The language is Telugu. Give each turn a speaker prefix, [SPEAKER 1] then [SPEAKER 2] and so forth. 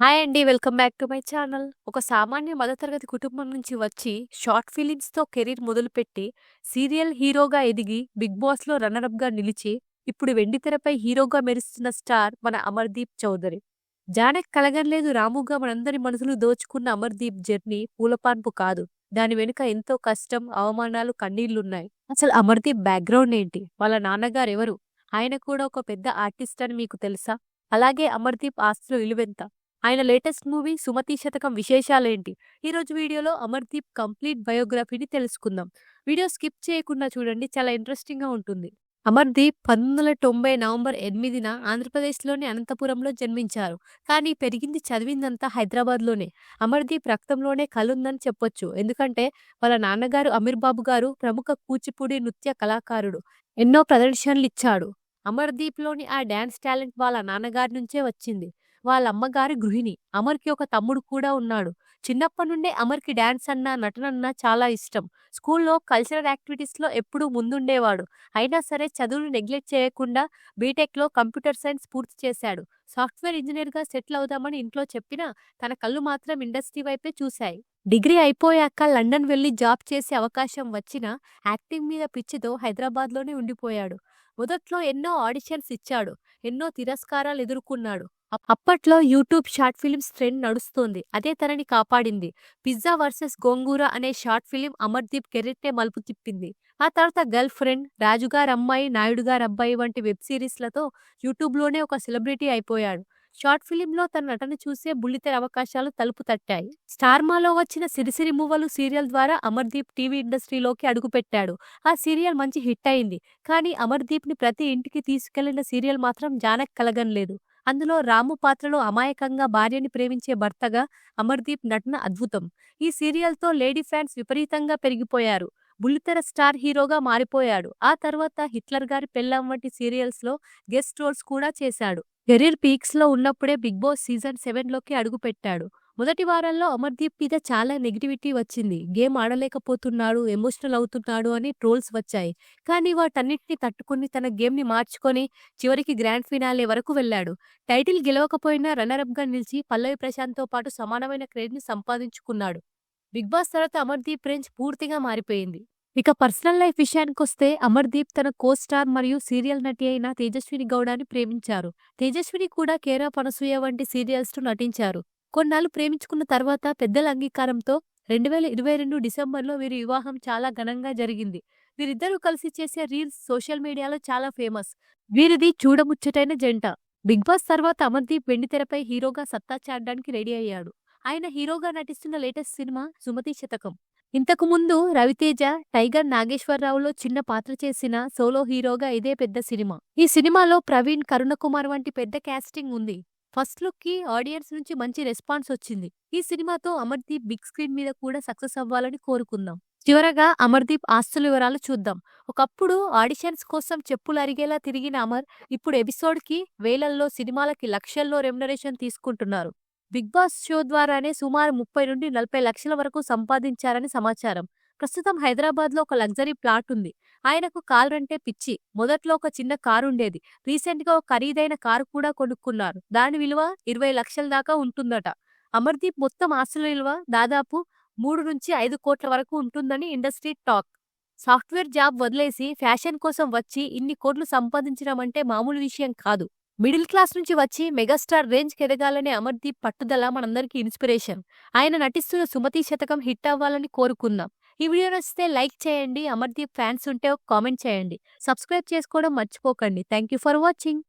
[SPEAKER 1] హాయ్ అండి. Welcome back to my channel. ఒక సామాన్య మధ్యతరగతి కుటుంబం నుంచి వచ్చి, షార్ట్ ఫిలిమ్స్‌తో కెరీర్ మొదలుపెట్టి, సీరియల్ హీరోగా ఎదిగి, 'బిగ్ బాస్‌లో రన్నరప్గా నిలిచి, ఇప్పుడు వెండితెరపై హీరోగా మెరుస్తున్న స్టార్ మన అమర్‌దీప్ చౌదరి. జానక్ కలగనలేదు రాము'గా మనందరి మనసులు దోచుకున్న అమర్‌దీప్ జర్నీ పూలపాన్పు కాదు. దాని వెనుక ఎంతో కష్టం, అవమానాలు, కన్నీళ్ళున్నాయి. అసలు అమర్‌దీప్ బ్యాక్‌గ్రౌండ్ ఏంటి? వాళ్ళ నాన్నగారు ఎవరు? ఆయన కూడా ఒక పెద్ద ఆర్టిస్ట్ అని మీకు తెలుసా? అలాగే అమర్‌దీప్ ఆస్తుల విలువెంత? ఆయన లేటెస్ట్ మూవీ 'సుమతి శతకం' విశేషాలేంటి? ఈరోజు వీడియోలో అమర్‌దీప్ కంప్లీట్ బయోగ్రఫీని తెలుసుకుందాం. వీడియో స్కిప్ చేయకుండా చూడండి చాలా ఇంట్రెస్టింగ్‌గా ఉంటుంది. అమర్‌దీప్ 1990 నవంబర్ ఎనిమిదిన ఆంధ్రప్రదేశ్‌లోని అనంతపురంలో జన్మించారు. కానీ పెరిగింది, చదివిందంతా హైదరాబాద్‌లోనే. అమర్‌దీప్ రక్తంలోనే కలుందని చెప్పొచ్చు. ఎందుకంటే వాళ్ళ నాన్నగారు అమీర్ బాబు గారు ప్రముఖ కూచిపూడి నృత్య కళాకారుడు. ఎన్నో ప్రదర్శనలు ఇచ్చాడు అమర్‌దీప్‌లోని ఆ డ్యాన్స్ టాలెంట్ వాళ్ళ నాన్నగారి నుంచే వచ్చింది. వాళ్ళమ్మగారి గృహిణి. అమర్‌కి ఒక తమ్ముడు కూడా ఉన్నాడు. చిన్నప్పటి నుండే అమర్‌కి డాన్స్ అన్నా, నటనన్నా చాలా ఇష్టం. స్కూల్‌లో కల్చరల్ యాక్టివిటీస్‌లో ఎప్పుడూ ముందుండేవాడు. అయినా సరే చదువును నెగ్లెక్ట్ చేయకుండా బీటెక్‌లో కంప్యూటర్ సైన్స్ పూర్తి చేశాడు. సాఫ్ట్‌వేర్ ఇంజనీర్గా సెటిల్ అవుదామని ఇంట్లో చెప్పినా, తన కళ్ళు మాత్రం ఇండస్ట్రీ వైపే చూశాయి. డిగ్రీ అయిపోయాక లండన్ వెళ్ళి జాబ్ చేసే అవకాశం వచ్చినా, యాక్టింగ్ మీద పిచ్చితో హైదరాబాద్‌లోనే ఉండిపోయాడు. మొదట్లో ఎన్నో ఆడిషన్స్ ఇచ్చాడు. ఎన్నో తిరస్కారాలు ఎదుర్కొన్నాడు. అప్పట్లో యూట్యూబ్ షార్ట్ ఫిలిమ్స్ ట్రెండ్ నడుస్తోంది. అదే తనని కాపాడింది. 'పిజ్జా వర్సెస్ గోంగూర' అనే షార్ట్ ఫిలిం అమర్‌దీప్ కెరెట్నే మలుపు తిప్పింది. ఆ తర్వాత 'గర్ల్ ఫ్రెండ్', 'రాజుగారమ్మాయి', 'నాయుడుగారబ్బాయి' వంటి వెబ్ సిరీస్‌లతో యూట్యూబ్‌లోనే ఒక సెలబ్రిటీ అయిపోయాడు. షార్ట్ ఫిలింలో తన నటన చూసే బుల్లితెర అవకాశాలు తలుపు తట్టాయి. 'స్టార్మా'లో వచ్చిన 'సిరిసిరి మువ్వలు' సీరియల్ ద్వారా అమర్‌దీప్ టీవీ ఇండస్ట్రీలోకి అడుగుపెట్టాడు. ఆ సీరియల్ మంచి హిట్ అయింది. కానీ అమర్‌దీప్‌ని ప్రతి ఇంటికి తీసుకెళ్ళిన సీరియల్ మాత్రం జానక్ కలగనలేదు'. అందులో రాము పాత్రలో అమాయకంగా భార్యని ప్రేమించే భర్తగా అమర్‌దీప్ నటన అద్భుతం. ఈ సీరియల్‌తో లేడీ ఫ్యాన్స్ విపరీతంగా పెరిగిపోయారు. బుల్లితెర స్టార్ హీరోగా మారిపోయాడు. ఆ తర్వాత 'హిట్లర్ గారి పెళ్ళం వంటి సీరియల్స్‌లో గెస్ట్ రోల్స్ కూడా చేశాడు. కెరీర్ పీక్స్‌లో ఉన్నప్పుడే 'బిగ్ బాస్' సీజన్ సెవెన్‌లోకి అడుగుపెట్టాడు. మొదటి వారంలో అమర్‌దీప్ మీద చాలా నెగటివిటీ వచ్చింది. గేమ్ ఆడలేకపోతున్నాడు, ఎమోషనల్ అవుతున్నాడు అని ట్రోల్స్ వచ్చాయి. కానీ వాటన్నిటిని తట్టుకుని తన గేమ్‌ని మార్చుకొని చివరికి గ్రాండ్ ఫినాలే వరకు వెళ్ళాడు. టైటిల్ గెలవకపోయినా రన్నరప్గా నిలిచి పల్లవి ప్రశాంత్‌తో పాటు సమానమైన క్రేజ్‌ని సంపాదించుకున్నాడు. 'బిగ్ బాస్' తర్వాత అమర్‌దీప్ రేంజ్ పూర్తిగా మారిపోయింది. ఇక పర్సనల్ లైఫ్ విషయానికొస్తే అమర్‌దీప్ తన కో స్టార్ మరియు సీరియల్ నటి అయిన తేజస్విని గౌడాని ప్రేమించారు. తేజస్విని కూడా కేరా పనసూయ వంటి సీరియల్స్ను నటించారు. కొన్నాళ్ళు ప్రేమించుకున్న తర్వాత పెద్దల అంగీకారంతో 2022 డిసెంబర్‌లో వీరి వివాహం చాలా ఘనంగా జరిగింది. వీరిద్దరూ కలిసి చేసే రీల్స్ సోషల్ మీడియాలో చాలా ఫేమస్. వీరిది చూడముచ్చటైన జంట. 'బిగ్ బాస్' తర్వాత అమర్‌దీప్ వెండితెరపై హీరోగా సత్తా చాటడానికి రెడీ అయ్యాడు. ఆయన హీరోగా నటిస్తున్న లేటెస్ట్ సినిమా 'సుమతి శతకం'. ఇంతకు ముందు రవితేజ, టైగర్ నాగేశ్వరరావులో చిన్న పాత్ర చేసిన సోలో హీరోగా ఇదే పెద్ద సినిమా. ఈ సినిమాలో ప్రవీణ్, కరుణకుమార్ వంటి పెద్ద క్యాస్టింగ్ ఉంది. ఫస్ట్ లుక్‌కి ఆడియన్స్ నుంచి మంచి రెస్పాన్స్ వచ్చింది. ఈ సినిమాతో అమర్‌దీప్ బిగ్ స్క్రీన్ మీద కూడా సక్సెస్ అవ్వాలని కోరుకుందాం. చివరగా అమర్‌దీప్ ఆస్తుల వివరాలు చూద్దాం. ఒకప్పుడు ఆడిషన్స్ కోసం చెప్పులు అరిగేలా తిరిగిన అమర్ ఇప్పుడు ఎపిసోడ్‌కి వేలల్లో, సినిమాలకి లక్షల్లో రెమ్యునరేషన్ తీసుకుంటున్నారు. 'బిగ్ బాస్' షో ద్వారానే సుమారు 30-40 లక్షల వరకు సంపాదించారని సమాచారం. ప్రస్తుతం హైదరాబాద్‌లో ఒక లగ్జరీ ప్లాట్ ఉంది. ఆయనకు కార్లంటే పిచ్చి. మొదట్లో ఒక చిన్న కారుండేది. రీసెంట్‌గా ఒక ఖరీదైన కారు కూడా కొనుక్కున్నారు. దాని విలువ 20 లక్షల దాకా ఉంటుందట. అమర్‌దీప్ మొత్తం ఆస్తుల విలువ దాదాపు 3-5 కోట్ల వరకు ఉంటుందని ఇండస్ట్రీ టాక్. సాఫ్ట్‌వేర్ జాబ్ వదిలేసి ఫ్యాషన్ కోసం వచ్చి ఇన్ని కోట్లు సంపాదించడం అంటే మామూలు విషయం కాదు. మిడిల్ క్లాస్ నుంచి వచ్చి మెగాస్టార్ రేంజ్‌కి ఎదగాలనే అమర్‌దీప్ పట్టుదల మనందరికీ ఇన్స్పిరేషన్. ఆయన నటిస్తున్న 'సుమతి శతకం' హిట్ అవ్వాలని కోరుకుందాం. ఈ వీడియో నచ్చితే లైక్ చేయండి. అమర్‌దీప్ ఫ్యాన్స్ ఉంటే ఒక కామెంట్ చేయండి. సబ్స్క్రైబ్ చేసుకోవడం మర్చిపోకండి. Thank for watching.